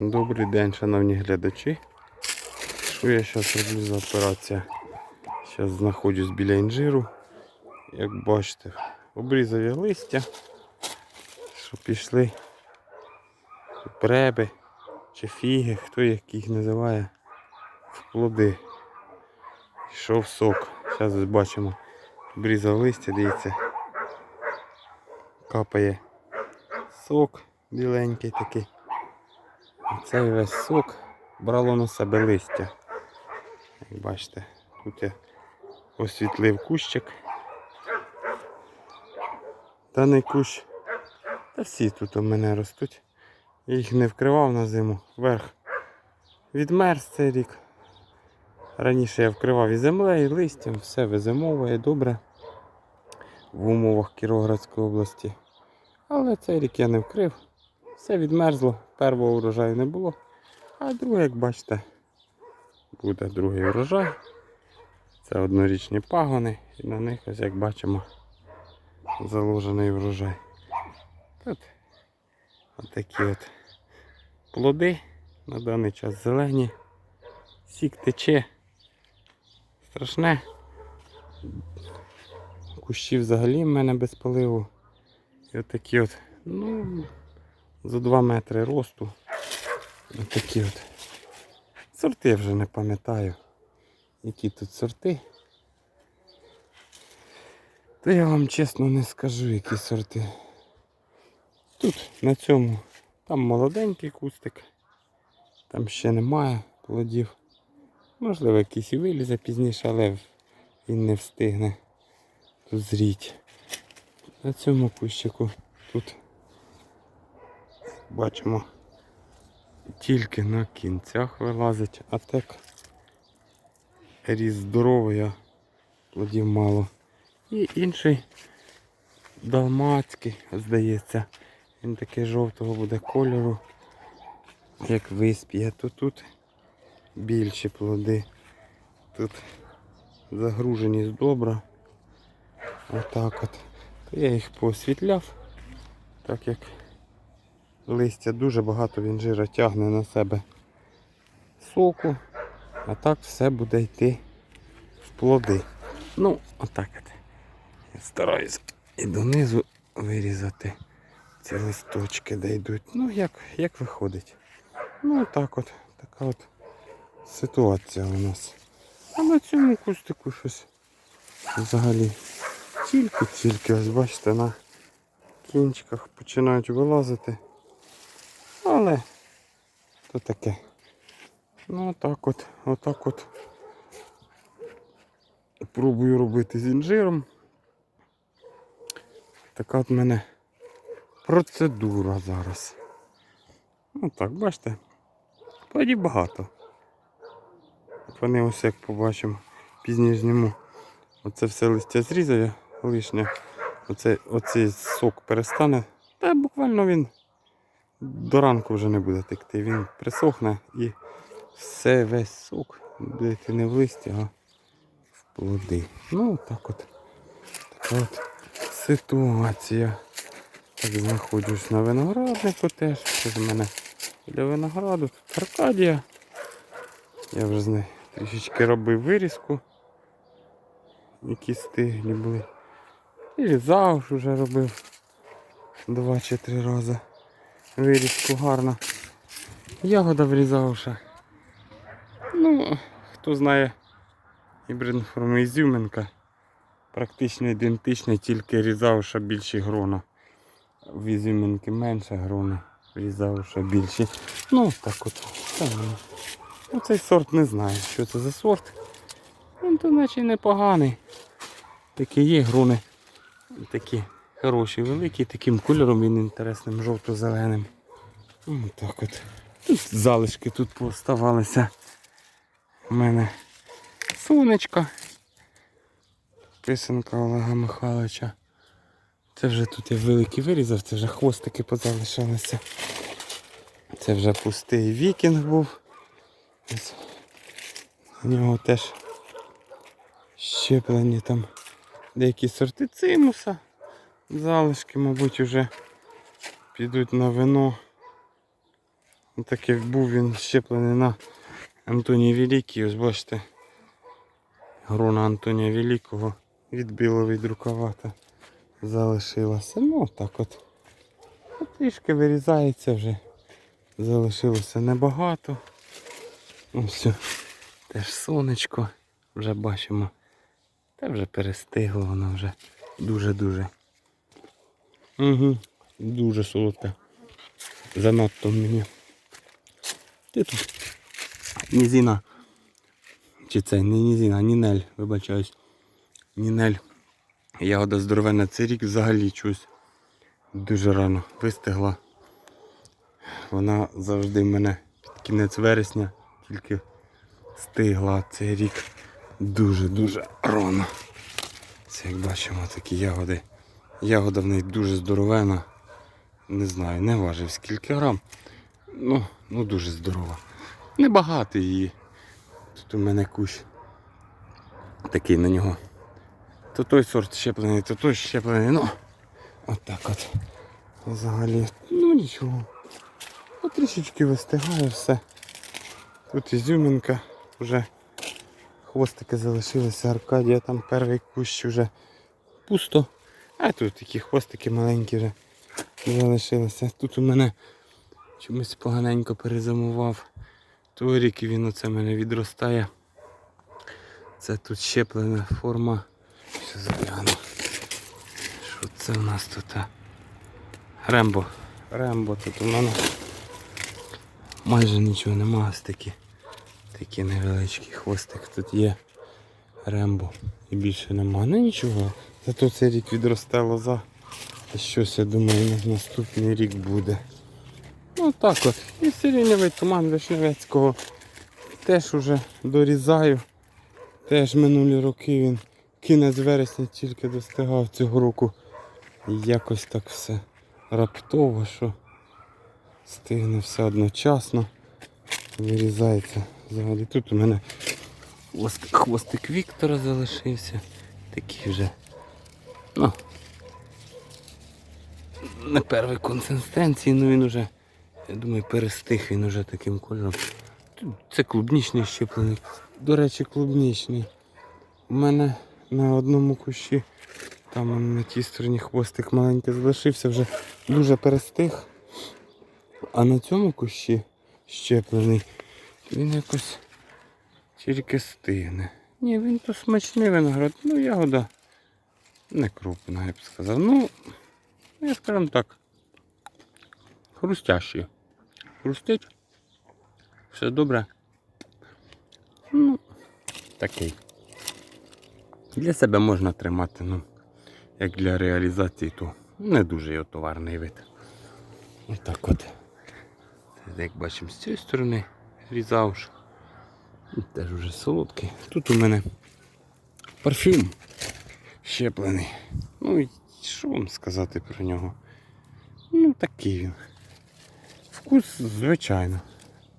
Добрий день, шановні глядачі. Що я зараз роблю за операція? Зараз знаходжусь біля інжиру. Як бачите, обрізав я листя, що пішли преби чи фіги, хто як їх називає, в плоди. Йшов сок. Зараз бачимо, обрізав листя, дивіться. Капає сок біленький такий. Цей весь сок брало на себе листя. Як бачите, тут я освітлив кущик. Даний кущ, та всі тут у мене ростуть. Їх не вкривав на зиму. Верх відмерз цей рік. Раніше я вкривав і землею, і листям, все визимовує добре в умовах Кіровоградської області. Але цей рік я не вкрив. Все відмерзло, першого урожаю не було. А другий, як бачите, буде другий урожай. Це однорічні пагони і на них, ось як бачимо, заложений врожай. Тут отакі от плоди на даний час зелені. Сік тече. Страшне. Кущі взагалі в мене без поливу. І отакі от, ну, за 2 метри росту. Отакі от. Сорти вже не пам'ятаю. Які тут сорти. То я вам чесно не скажу, які сорти. Тут на цьому там молоденький кустик. Там ще немає плодів. Можливо, якийсь і вилізе пізніше, але він не встигне зріть. На цьому кущику тут бачимо тільки на кінцях вилазить, а так ріс здоровий, а плодів мало. І інший далмацький, здається, він такий жовтого буде кольору, як виспіє, то тут більші плоди. Тут загруженість добра. Отак от. То я їх поосвітляв, так як листя дуже багато він жира тягне на себе соку, а так все буде йти в плоди. Ну, отак от. Я стараюсь і донизу вирізати ці листочки, де йдуть. Ну, як, як виходить. Ну, так от, така от ситуація у нас. А на цьому кустику щось взагалі тільки-тільки, ось бачите, на кінчиках починають вилазити. Але то таке. Ну отак от, отак от. Пробую робити з інжиром. Така от мене процедура зараз. Ну так, бачите, плодів багато. Вони ось як побачимо, пізніше зніму. Оце все листя зрізав я лишнє. Оце, оцей сок перестане. Та буквально він до ранку вже не буде текти. Він присохне і все весь сок буде не в листі, а в плоди. Ну так от. Така от ситуація. Так знаходжусь на винограднику теж. Це в мене біля винограду. Тут Аркадія. Я вже з нею трішечки робив вирізку. Які стиглі були. І завжди вже робив два чи три рази. Вирізку гарно. Ягода врізавша. Ну, хто знає гібридну форму ізюминка. Практично ідентична, тільки різавша більші грона. В ізюминки менше грона, різавша більші. Ну, так от. Ну, цей сорт не знаю, що це за сорт. Він то наче непоганий. Такі є грони. Такі хороші, великі, таким кольором він інтересним, жовто-зеленим. Ну, так от. Тут залишки тут поставалися. У мене сонечко. Писанка Олега Михайловича. Це вже тут я великий вирізав, це вже хвостики позалишалися. Це вже пустий вікінг був. Ось. У нього теж щеплені там деякі сорти цимуса. Залишки, мабуть, вже підуть на вино. Такий був він щеплений на Антонія Великий. Ось бачите. Грона Антонія Великого відбило від рукавата. Залишилося. Ну так от. Трішки вирізається вже. Залишилося небагато. Ось. Теж сонечко. Вже бачимо. Та вже перестигло воно вже дуже-дуже. Угу. Дуже солодке. Занадто мені. Ти тут. Нізіна. Чи це не Нізіна, Нінель, вибачаюсь. Нінель. Ягода здоровенна. Цей рік взагалі чусь дуже рано вистигла. Вона завжди в мене під кінець вересня тільки стигла. Цей рік дуже-дуже рано. Це як бачимо такі ягоди. Ягода в неї дуже здоровена. Не знаю, не важив скільки грам. Ну, ну дуже здорова. Небагато її. Тут у мене кущ такий на нього. То той сорт щеплений, то той щеплений. Ну, от так от. Взагалі, ну нічого. Ну, трішечки вистигає все. Тут ізюминка вже. Хвостики залишилися, Аркадія, там перший кущ вже пусто. А тут такі хвостики маленькі вже залишилися. Тут у мене чомусь поганенько перезимував. Той рік і він оце в мене відростає. Це тут щеплена форма. Що загляну. Що це у нас тут? Рембо. Рембо тут у мене майже нічого нема, ось такі. Такий невеличкий хвостик тут є. Рембо. І більше нема. Ну нічого. Зато цей рік відросте лоза. І щось, я думаю, на наступний рік буде. Ну так от. І сиренєвий туман Вишневецького теж уже дорізаю. Теж минулі роки він кінець вересня тільки достигав цього року. І якось так все раптово, що стигне все одночасно. Вирізається взагалі. Тут у мене хвостик Віктора залишився. Такий вже. Ну, не першої консистенції, ну він уже, я думаю, перестиг він уже таким кольором. Це клубнічний щеплений. До речі, клубнічний. У мене на одному кущі, там на тій стороні хвостик маленький залишився, вже дуже перестиг. А на цьому кущі щеплений, він якось тільки стигне. Ні, він то смачний виноград, ну ягода не крупна, я б сказав. Ну, я скажімо так, хрустящий. Хрустить. Все добре. Ну, такий. Для себе можна тримати, ну, як для реалізації, то не дуже його товарний вид. Отак от. Як бачимо, з цієї сторони різав. Теж вже солодкий. Тут у мене парфюм щеплений. Ну і що вам сказати про нього? Ну такий він. Вкус, звичайно.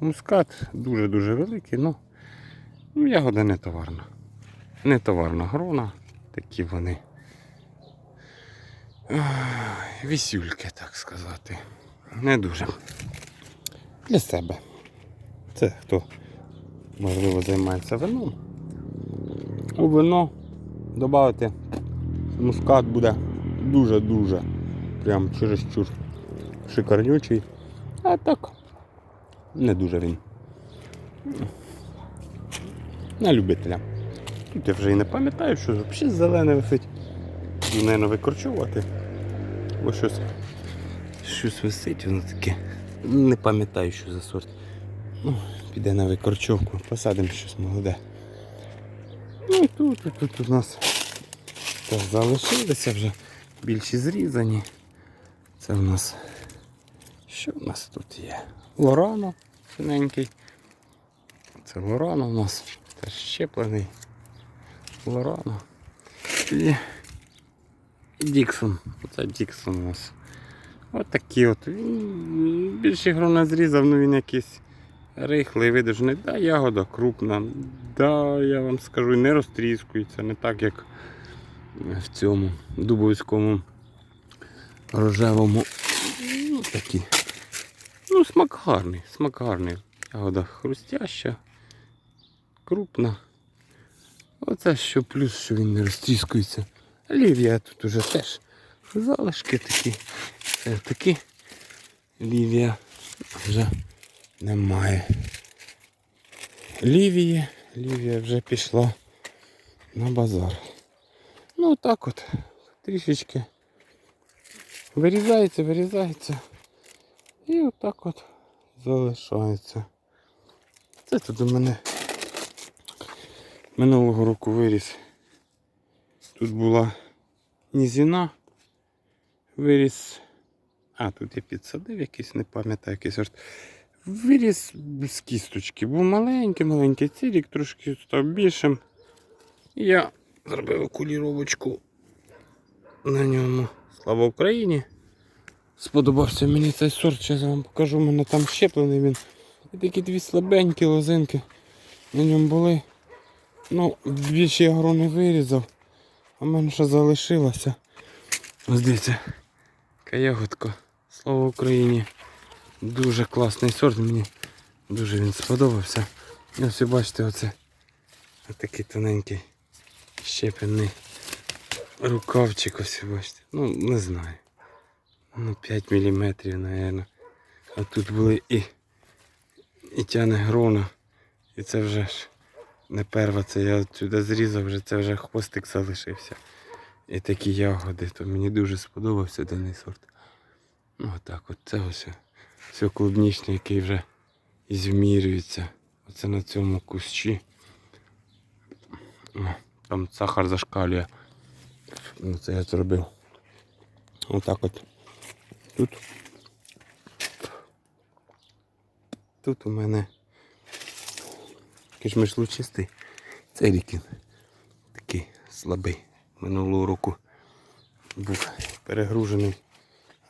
Мускат дуже-дуже великий, ну, ну ягода не товарна. Не товарна грона, такі вони. Вісюльки, так сказати. Не дуже. Для себе. Це хто можливо займається вином. У вино додати мускат буде дуже-дуже прям чересчур шикарнючий. А так, не дуже він. На любителя. Тут я вже і не пам'ятаю, що взагалі зелене висить. Наверно, викорчовувати. Бо щось, щось висить, воно таке. Не пам'ятаю, що за сорт. Ну, піде на викорчовку, посадимо щось молоде. Ну і тут, тут, тут у нас теж залишилися вже більші зрізані. Це в нас. Що в нас тут є? Лорано синенький. Це Лорано у нас теж щеплений. Лорано. І і Діксон. Оце Діксон у нас. От от. Він більше грона зрізав, ну він якийсь рихлий, видержаний. Да, ягода крупна. Да, я вам скажу, не розтріскується, не так як в цьому дубовському рожевому. Ну, такі. Ну, смак гарний, смак гарний. Ягода хрустяща, крупна. Оце що плюс, що він не розтріскується. Лівія тут уже теж залишки такі. Такі. Лівія вже немає. Лівії, Лівія вже пішла на базар. Ну так от, трішечки вирізається, вирізається. І отак от залишається. Це тут у мене минулого року виріс. Тут була нізіна, виріс. А, тут я підсадив якийсь, не пам'ятаю який сорт. Виріс з кісточки. Був маленький, маленький цілік, трошки став більшим. Я зробив окуліровочку на ньому. Слава Україні! Сподобався мені цей сорт, зараз вам покажу, у мене там щеплений він. І такі дві слабенькі лозинки на ньому були. Ну, більше я гро не вирізав, а ще залишилося. Ось дивіться, яка ягодка. Слава Україні! Дуже класний сорт, мені дуже він сподобався. І ось ви бачите, оце такий тоненький щеплений рукавчик, ось бачите. Ну, не знаю. Ну, 5 мм, напевно. А тут були і, і тяне грона. І це вже ж не перва, це я сюди зрізав, вже це вже хвостик залишився. І такі ягоди, то мені дуже сподобався даний сорт. Ну отак от це ось все клубнічне, який вже і змірюється. Оце на цьому кущі. Там сахар зашкалює. Ну, це я зробив. Отак от. Тут. Тут у мене кишмиш лучистий. Цей рік він такий слабий. Минулого року був перегружений.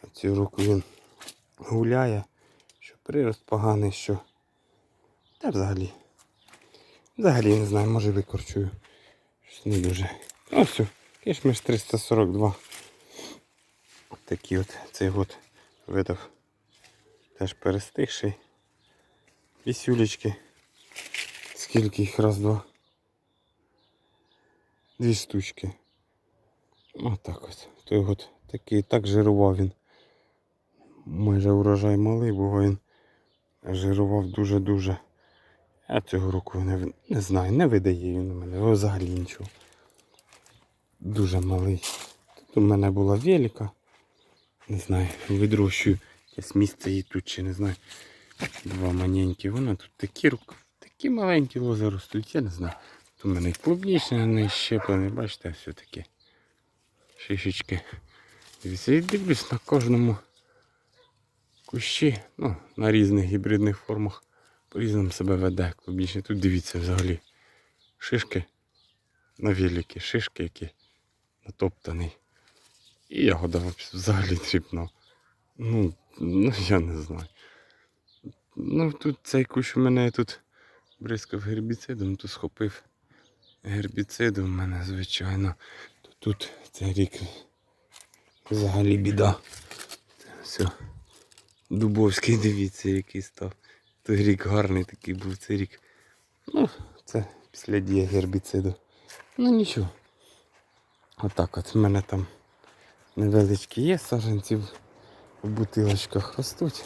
А цього року він гуляє, що прирост поганий, що. Та взагалі. Взагалі не знаю, може викорчую. Щось не дуже. Все, кишмиш 342. От Такий от цей год видав. Теж перестигший. Вісюлечки. Скільки їх раз, два. Дві штучки. Отак от. Той год такий так жирував він. Майже урожай малий, бо він жирував дуже-дуже. А цього року не, не знаю, не видає він у мене взагалі нічого. Дуже малий. Тут у мене була велика. Не знаю, відрощую якесь місце її тут чи не знаю. Два маленькі. Вона тут такі рук, такі маленькі лози ростуть, я не знаю. Тут у мене і клубнічне не щеплене, бачите, все таке. Шишечки. Дивіться, і дивлюсь на кожному кущі, ну, на різних гібридних формах. По-різному себе веде клубнічне. Тут дивіться взагалі. Шишки на великі, шишки які натоптаний. І ягода взагалі дрібна. Ну, ну я не знаю. Ну тут цей кущ у мене тут бризкав гербіцидом, тут схопив гербіциду в мене, звичайно. Тут цей рік взагалі біда. Все. Дубовський, дивіться, який став. Той рік гарний такий був цей рік. Ну, це після дії гербіциду. Ну нічого. Отак от в мене там невеличкі є саджанці в- в бутилочках ростуть.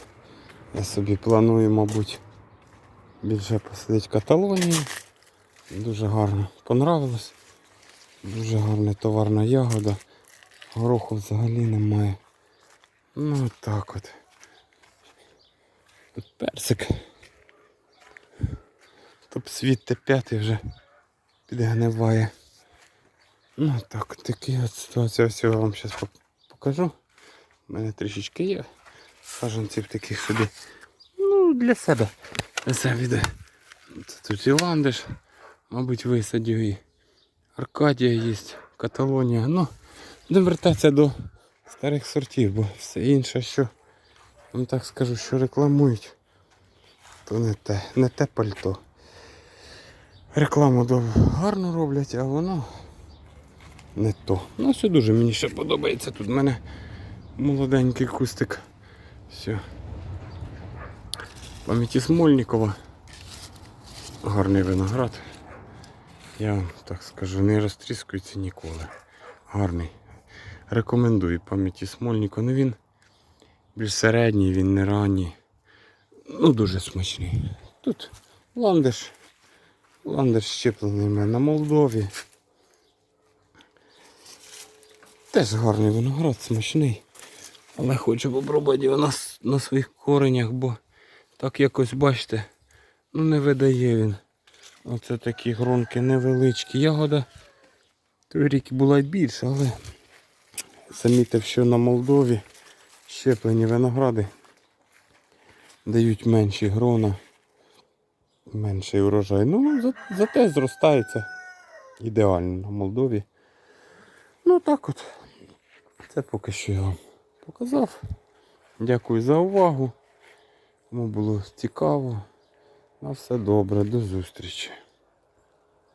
Я собі планую, мабуть, більше посадити каталонію. Дуже гарно понравилось. Дуже гарна товарна ягода. Гороху взагалі немає. Ну так от. Тут персик. Топ світ Т5 вже підгниває. Ну так, такі от ситуація. Ось я вам зараз покажу. У мене трішечки є саджанців таких собі. Ну, для себе. Для себе. Це тут і ландиш, мабуть, висадів і Аркадія є, Каталонія. Ну, будемо вертатися до старих сортів, бо все інше, що вам так скажу, що рекламують, то не те, не те пальто. Рекламу дов- гарно роблять, а воно не то. Ну, все дуже мені ще подобається. Тут в мене молоденький кустик. Все. Пам'яті Смольникова. Гарний виноград. Я вам так скажу, не розтріскується ніколи. Гарний. Рекомендую пам'яті Смольникова. Ну він більш середній, він не ранній. Ну, дуже смачний. Тут ландиш. Ландиш щеплений мене на Молдові. Теж гарний виноград, смачний. Але хочу попробувати його на, на своїх коренях, бо так якось, бачите, ну не видає він. Оце такі гронки невеличкі. Ягода той рік була більша, але замітив, що на Молдові щеплені виногради дають менші грона, менший урожай. Ну, за- зате зростається ідеально на Молдові. Ну так от. Це поки що я вам показав. Дякую за увагу. Кому було цікаво. На все добре, до зустрічі.